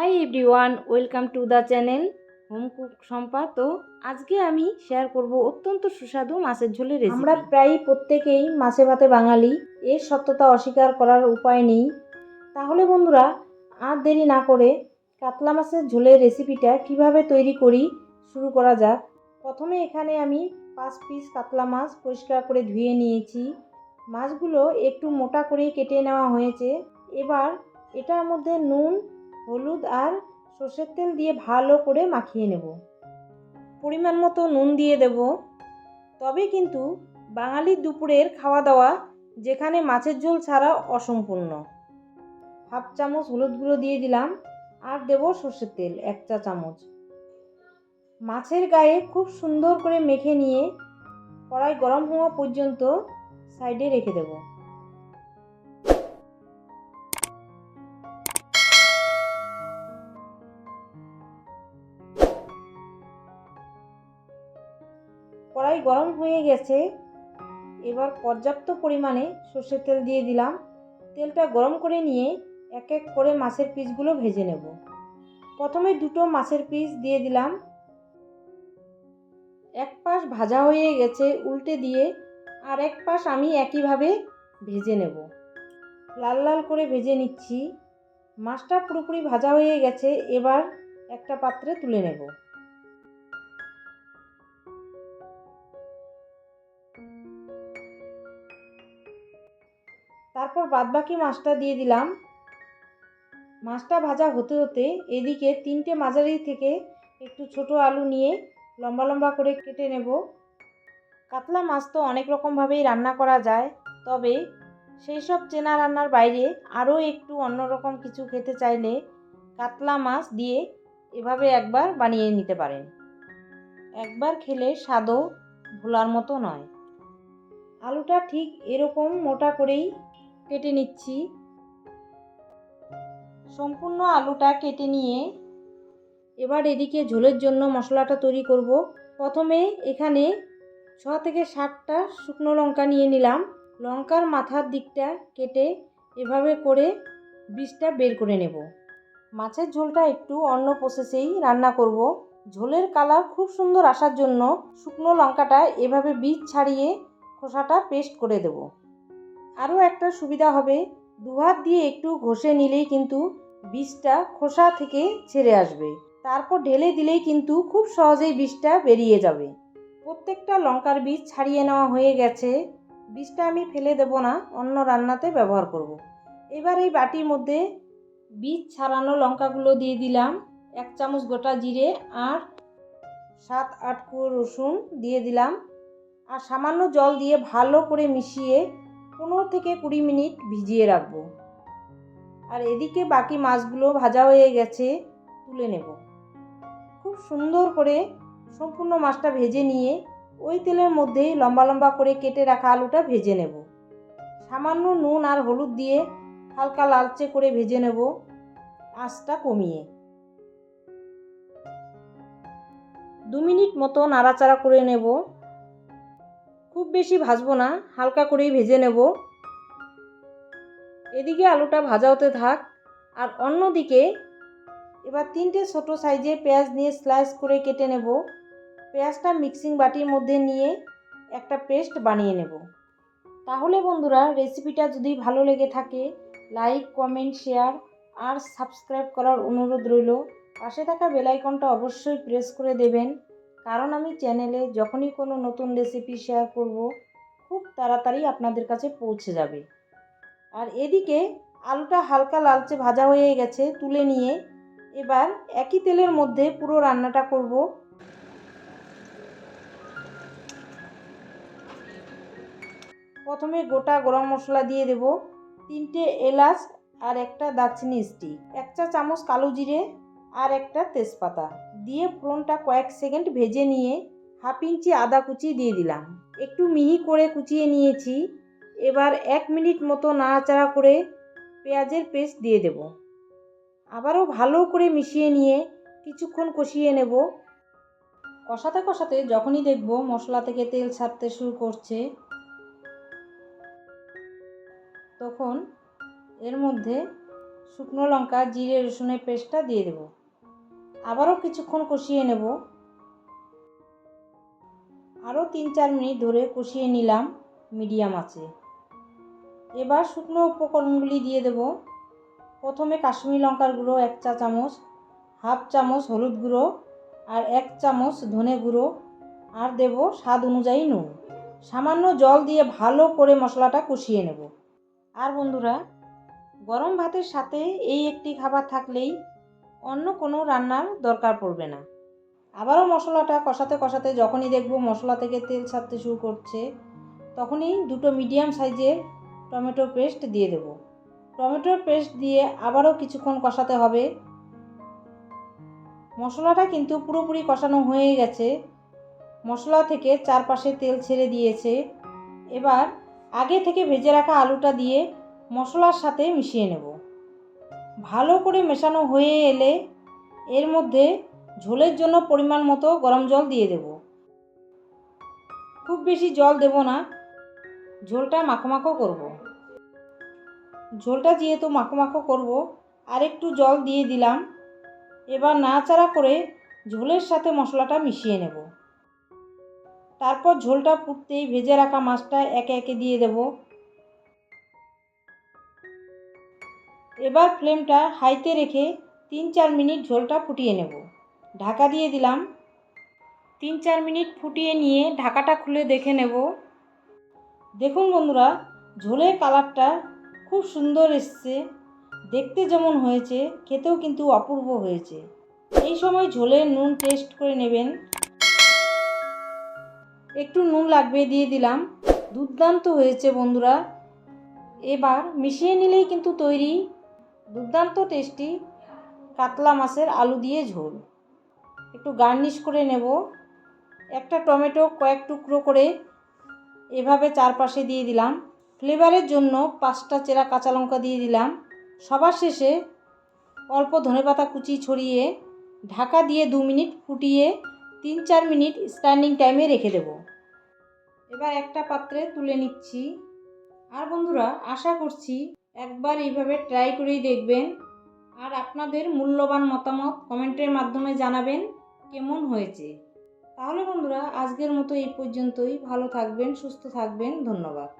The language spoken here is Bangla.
Hi everyone welcome to the channel home cook Sampa তো আজকে আমি শেয়ার করব অত্যন্ত সুস্বাদু মাছের ঝোলের রেসিপি আমরা প্রায় প্রত্যেকেই মাছে ভাতে বাঙালি, এর সত্যতা অস্বীকার করার উপায় নেই। তাহলে বন্ধুরা, আর দেরি না করে কাতলা মাছের ঝোলের রেসিপিটা কীভাবে তৈরি করি শুরু করা যাক। প্রথমে এখানে আমি পাঁচ পিস কাতলা মাছ পরিষ্কার করে ধুয়ে নিয়েছি। মাছগুলো একটু মোটা করে কেটে নেওয়া হয়েছে। এবার এটার মধ্যে নুন হলুদ আর সর্ষের তেল দিয়ে ভালো করে মাখিয়ে নেব। পরিমাণ মতো নুন দিয়ে দেব। তবে কিন্তু বাঙালির দুপুরের খাওয়া দাওয়া যেখানে মাছের ঝোল ছাড়া অসম্পূর্ণ। হাফ চামচ হলুদ গুঁড়ো দিয়ে দিলাম আর দেব সর্ষের তেল, এক চা চামচ। মাছের গায়ে খুব সুন্দর করে মেখে নিয়ে কড়াই গরম হওয়া পর্যন্ত সাইডে রেখে দেবো। কড়াই গরম হয়ে গেছে। এবার পর্যাপ্ত পরিমাণে সর্ষের তেল দিয়ে দিলাম। তেলটা গরম করে নিয়ে এক এক করে মাছের পিসগুলো ভেজে নেব। প্রথমে দুটো মাছের পিস দিয়ে দিলাম। এক পাশ ভাজা হয়ে গেছে উল্টে দিয়ে আর এক পাশ আমি একইভাবে ভেজে নেব। লাল লাল করে ভেজে নিচ্ছি। মাছটা পুরোপুরি ভাজা হয়ে গেছে। এবার একটা পাত্রে তুলে নেব। তারপর বাদবাকি মাছটা দিয়ে দিলাম। মাছটা ভাজা হতে হতে এদিকে তিনটে মাঝারি থেকে একটু ছোট আলু নিয়ে লম্বা লম্বা করে কেটে নেব। কাতলা মাছ তো অনেক রকমভাবেই রান্না করা যায়, তবে সেই সব চেনা রান্নার বাইরে আরও একটু অন্যরকম কিছু খেতে চাইলে কাতলা মাছ দিয়ে এভাবে একবার বানিয়ে নিতে পারেন। একবার খেলে স্বাদও ভোলার মতো নয়। আলুটা ঠিক এরকম মোটা করেই কেটে নিচ্ছি। সম্পূর্ণ আলুটা কেটে নিয়ে এবার এদিকে ঝোলের জন্য মশলাটা তৈরি করব। প্রথমে এখানে ছ থেকে ষাটটা শুকনো লঙ্কা নিয়ে নিলাম। লঙ্কার মাথার দিকটা কেটে এভাবে করে বীজটা বের করে নেব। মাছের ঝোলটা একটু অন্য প্রসেসেই রান্না করব। ঝোলের কালার খুব সুন্দর আসার জন্য শুকনো লঙ্কাটা এভাবে বীজ ছাড়িয়ে খোসাটা পেস্ট করে দেব। আরও একটা সুবিধা হবে। দুহাত দিয়ে একটু ঘষে নিলেই কিন্তু বীজটা খোসা থেকে ছেড়ে আসবে। তারপর ঢেলে দিলেই কিন্তু খুব সহজেই বীজটা বেরিয়ে যাবে। প্রত্যেকটা লঙ্কার বীজ ছাড়িয়ে নেওয়া হয়ে গেছে। বীজটা আমি ফেলে দেব না, অন্য রান্নাতে ব্যবহার করব। এবার এই বাটির মধ্যে বীজ ছাড়ানো লঙ্কাগুলো দিয়ে দিলাম। এক চামচ গোটা জিরে আর সাত আট কুয়ো রসুন দিয়ে দিলাম। আর সামান্য জল দিয়ে ভালো করে মিশিয়ে পনেরো থেকে কুড়ি মিনিট ভিজিয়ে রাখব। আর এদিকে বাকি মাছগুলো ভাজা হয়ে গেছে, তুলে নেব। খুব সুন্দর করে সম্পূর্ণ মাছটা ভেজে নিয়ে ওই তেলের মধ্যেই লম্বা লম্বা করে কেটে রাখা আলুটা ভেজে নেব। সামান্য নুন আর হলুদ দিয়ে হালকা লালচে করে ভেজে নেব আঁচটা কমিয়ে। দু মিনিট মতো নাড়াচাড়া করে নেব। খুব বেশি ভাজবো না, হালকা করেই ভেজে নেব। এদিকে আলুটা ভাজা হতে থাক, আর অন্যদিকে এবার তিনটে ছোট সাইজের পেঁয়াজ নিয়ে স্লাইস করে কেটে নেব। পেঁয়াজটা মিক্সিং বাটির মধ্যে নিয়ে একটা পেস্ট বানিয়ে নেব। তাহলে বন্ধুরা, রেসিপিটা যদি ভালো লেগে থাকে, লাইক, কমেন্ট, শেয়ার আর সাবস্ক্রাইব করার অনুরোধ রইল। পাশে থাকা বেলাইকনটা অবশ্যই প্রেস করে দেবেন। কারণ আমি চ্যানেলে যখনই কোনো নতুন রেসিপি শেয়ার করব, খুব তাড়াতাড়ি আপনাদের কাছে পৌঁছে যাবে। আর এদিকে আলুটা হালকা লালচে ভাজা হয়ে গেছে, তুলে নিয়ে এবার একই তেলের মধ্যে পুরো রান্নাটা করব। প্রথমে গোটা গরম মশলা দিয়ে দেব, তিনটে এলাচ আর একটা দারচিনি স্টিক এক চা চামচ কালো জিরে আর একটা তেজপাতা। দিয়ে ফোড়নটা কয়েক সেকেন্ড ভেজে নিয়ে হাফ ইঞ্চি আদা কুচি দিয়ে দিলাম। একটু মিহি করে কুচিয়ে নিয়েছি। এবার এক মিনিট মতো নাড়াচাড়া করে পেঁয়াজের পেস্ট দিয়ে দেব। আবারও ভালো করে মিশিয়ে নিয়ে কিছুক্ষণ কষিয়ে নেব। কষাতে কষাতে যখনই দেখব মশলা থেকে তেল ছাড়তে শুরু করছে, তখন এর মধ্যে শুকনো লঙ্কা, জিরে, রসুনের পেস্টটা দিয়ে দেব। আবারও কিছুক্ষণ কষিয়ে নেব। আরও তিন চার মিনিট ধরে কষিয়ে নিলাম মিডিয়াম আছে এবার শুকনো উপকরণগুলি দিয়ে দেব। প্রথমে কাশ্মীরি লঙ্কার গুঁড়ো এক চা চামচ, হাফ চামচ হলুদ গুঁড়ো আর এক চামচ ধনে গুঁড়ো আর দেব স্বাদ অনুযায়ী নুন। সামান্য জল দিয়ে ভালো করে মশলাটা কষিয়ে নেব। আর বন্ধুরা, গরম ভাতের সাথে এই একটি খাবার থাকলেই অন্য কোনো রান্নার দরকার পড়বে না। আবারও মশলাটা কষাতে কষাতে যখনই দেখব মশলা থেকে তেল ছাড়তে শুরু করছে, তখনই দুটো মিডিয়াম সাইজের টমেটো পেস্ট দিয়ে দেব। টমেটোর পেস্ট দিয়ে আবারও কিছুক্ষণ কষাতে হবে। মশলাটা কিন্তু পুরোপুরি কষানো হয়ে গেছে। মশলা থেকে চারপাশে তেল ছেড়ে দিয়েছে। এবার আগে থেকে ভেজে রাখা আলুটা দিয়ে মশলার সাথে মিশিয়ে নেব। ভালো করে মেশানো হয়ে এলে এর মধ্যে ঝোলের জন্য পরিমাণ মতো গরম জল দিয়ে দেব। খুব বেশি জল দেব না। ঝোলটা মাখো করব। ঝোলটা যেহেতু মাখো করব, আর একটু জল দিয়ে দিলাম, এবার নাড়াচাড়া করে ঝোলের সাথে মশলাটা মিশিয়ে নেব। তারপর ঝোলটা ফুটতেই ভেজে রাখা মাছটা একে একে দিয়ে দেব। এবার ফ্লেমটা হাইতে রেখে তিন চার মিনিট ঝোলটা ফুটিয়ে নেব। ঢাকা দিয়ে দিলাম। তিন চার মিনিট ফুটিয়ে নিয়ে ঢাকাটা খুলে দেখে নেব। দেখুন বন্ধুরা, ঝোলের কালারটা খুব সুন্দর এসছে। দেখতে যেমন হয়েছে, খেতেও কিন্তু অপূর্ব হয়েছে। এই সময় ঝোলের নুন টেস্ট করে নেবেন। একটু নুন লাগবে, দিয়ে দিলাম। দুর্দান্ত হয়েছে বন্ধুরা। এবার মিশিয়ে নিলেই কিন্তু তৈরি। দুর্দান্ত টেস্টি কাতলা মাছের আলু দিয়ে ঝোল। একটু গার্নিশ করে নেব। একটা টমেটো কয়েক টুকরো করে এভাবে চারপাশে দিয়ে দিলাম। ফ্লেভারের জন্য পাঁচটা চেরা কাঁচা লঙ্কা দিয়ে দিলাম। সবার শেষে অল্প ধনেপাতা কুচি ছড়িয়ে ঢাকা দিয়ে দু মিনিট ফুটিয়ে তিন চার মিনিট স্ট্যান্ডিং টাইমে রেখে দেব। এবার একটা পাত্রে তুলে নিচ্ছি। আর বন্ধুরা, আশা করছি একবার এইভাবে ট্রাই করেই দেখবেন। আর আপনাদের মূল্যবান মতামত কমেন্টের মাধ্যমে জানাবেন কেমন হয়েছে। তাহলে বন্ধুরা, আজকের মতো এই পর্যন্তই। ভালো থাকবেন, সুস্থ থাকবেন। ধন্যবাদ।